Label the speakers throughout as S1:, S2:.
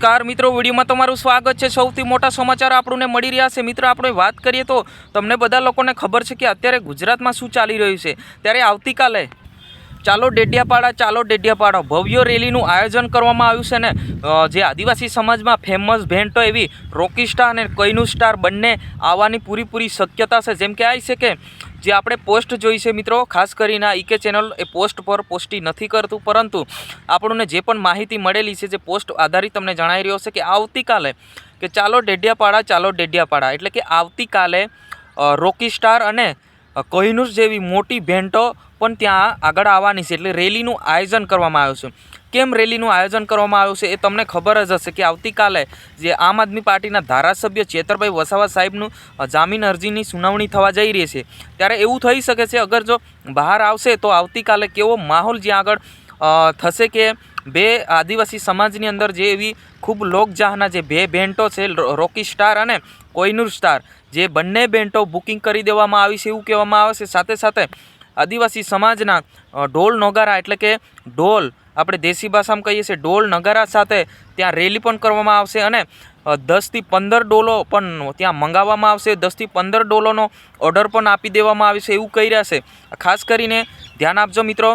S1: Car મિત્રો, વિડીયોમાં તમારું સ્વાગત છે. સૌથી મોટા સમાચાર આપણને મળી રહ્યા છે. મિત્રો, આપણે વાત કરીએ તો તમને બધા લોકોને ખબર છે કે અત્યારે ગુજરાતમાં શું ચાલી રહ્યું છે? ત્યારે આવતીકાલે ચાલો ડેડિયાપાડા ચાલો ડેડિયાપાડા. ભવ્ય રેલીનું આયોજન કરવામાં આવ્યું છે ને જે આદિવાસી સમાજમાં ફેમસ ભેન્ટો એવી રોકી સ્ટાર અને કૈનુ સ્ટાર બંને આવવાની પૂરીપૂરી શક્યતા છે. જેમ કે આવી છે કે, જે આપણે પોસ્ટ જોઈ છે મિત્રો, ખાસ કરીને આ ઈકે ચેનલ એ પોસ્ટ પર પોસ્ટી નથી કરતું, પરંતુ આપણને જે પણ માહિતી મળેલી છે, જે પોસ્ટ આધારિત તમને જણાવી રહ્યો છે કે આવતીકાલે, કે ચાલો ડેડિયાપાડા ચાલો ડેડિયાપાડા. એટલે કે આવતીકાલે રોકી સ્ટાર અને કોહિનૂર જેવી મોટી ભેન્ટો પણ ત્યાં આગળ આવવાની છે. એટલે રેલીનું આયોજન કરવામાં આવ્યું છે. કેમ રેલીનું આયોજન કરવામાં આવ્યું છે એ તમને ખબર જ હશે કે આવતીકાલે જે આમ આદમી પાર્ટીના ધારાસભ્ય ચેતરભાઈ વસાવા સાહેબનું જામીન અરજીની સુનાવણી થવા જઈ રહી છે. ત્યારે એવું થઈ શકે છે, અગર જો બહાર આવશે તો આવતીકાલે કેવો માહોલ જ્યાં આગળ થશે કે બે આદિવાસી સમાજની અંદર જે એવી ખૂબ લોકચાહના જે બે બેન્ટો છે રોકી સ્ટાર અને કોઈનુર સ્ટાર, જે બંને બેન્ટો બુકિંગ કરી દેવામાં આવી છે એવું કહેવામાં આવે છે. સાથે સાથે આદિવાસી સમાજના ઢોલ નગારા એટલે કે ઢોલ, આપણે દેશી ભાષામાં કહીએ છીએ ઢોલ નગારા સાથે ત્યાં રેલી પણ કરવામાં આવશે અને દસથી પંદર ડોલો પણ ત્યાં મંગાવવામાં આવશે. દસથી પંદર ડોલોનો ઓર્ડર પણ આપી દેવામાં આવે છે એવું કહી રહ્યા છે. ખાસ કરીને ધ્યાન આપજો મિત્રો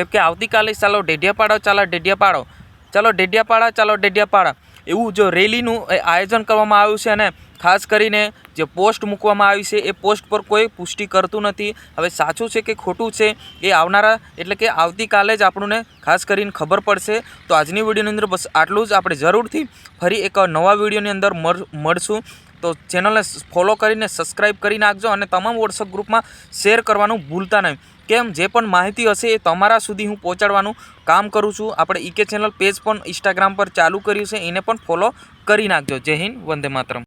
S1: કેમ કે આવતીકાલે ચાલો ડેઢિયાપાડા, ચાલો ડેઢિયાપાડો. ચાલો ડેઢિયાપાડા ચાલો ડેઢિયાપાડા. એવું જો રેલીનું આયોજન કરવામાં આવ્યું છે અને ખાસ કરીને જે પોસ્ટ મૂકવામાં આવી છે, એ પોસ્ટ પર કોઈ પુષ્ટિ કરતું નથી. હવે સાચું છે કે ખોટું છે એ આવનારા, એટલે કે આવતીકાલે જ આપણને ખાસ કરીને ખબર પડશે. તો આજની વિડીયોની અંદર બસ આટલું જ. આપણે જરૂરથી ફરી એક નવા વિડીયોની અંદર મળ- મળશું. તો ચેનલને ફોલો કરીને સબસ્ક્રાઈબ કરી નાખજો અને તમામ વોટ્સઅપ ગ્રુપમાં શેર કરવાનું ભૂલતા નહીં. કેમ? જે પણ માહિતી હશે એ તમારા સુધી હું પહોંચાડવાનું કામ કરું છું. આપણે ઈકે ચેનલ પેજ પણ ઇન્સ્ટાગ્રામ પર ચાલુ કર્યું છે. એને પણ ફોલો કરી નાખજો. જય હિન્દ. વંદે માતરમ.